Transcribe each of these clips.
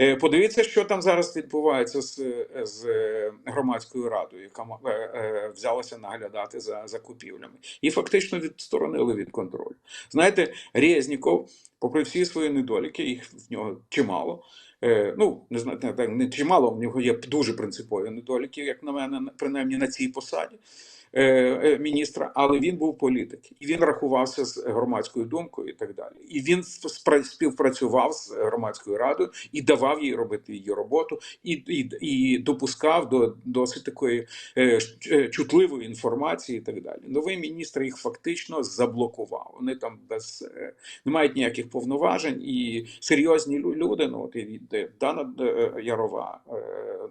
Е, Подивіться, що там зараз відбувається з, з громадською радою, яка е, е, взялася наглядати за закупівлями, і фактично відсторонили від контролю. Знаєте, Резніков, попри всі свої недоліки, їх в нього чимало. Е, Ну, не знаю, не, чимало, в нього є дуже принципові недоліки, як на мене, принаймні на цій посаді е, е, міністра, але він був політик, і він рахувався з громадською думкою і так далі. І він співпрацював з громадською радою і давав їй робити її роботу, і, і, і допускав до досить такої е, чутливої інформації і так далі. Новий міністр їх фактично заблокував. Вони там без не мають ніяких повноважень, і серйозні лю- люди, ну от і від- е, Дана е, Ярова е,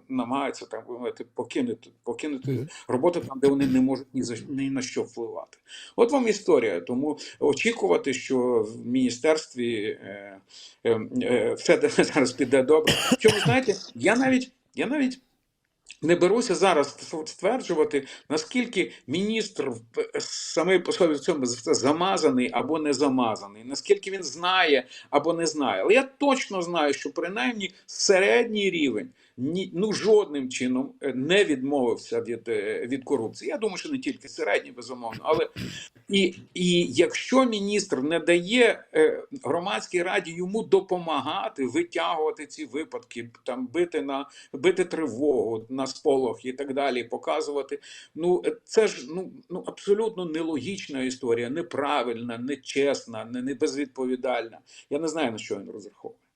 намагаються там ви покинути, покинути Мгм. роботи там, де вони не можуть ні за ні на що впливати. От вам історія. Тому очікувати, що в міністерстві е, е, е, все зараз піде добре. Чому знаєте, я навіть я навіть. Не беруся зараз стверджувати, наскільки міністр в- самий по собі в цьому замазаний або не замазаний, наскільки він знає або не знає. Але я точно знаю, що принаймні середній рівень ні, ну жодним чином е, не відмовився від, е, від корупції. Я думаю, що не тільки середній, безумовно, але і, і якщо міністр не дає е, громадській раді йому допомагати витягувати ці випадки, там бити на бити тривогу на сполох і так далі, показувати. Ну е, це ж ну, ну абсолютно нелогічна історія, неправильна, нечесна, не, не безвідповідальна. Я не знаю на що він розраховує.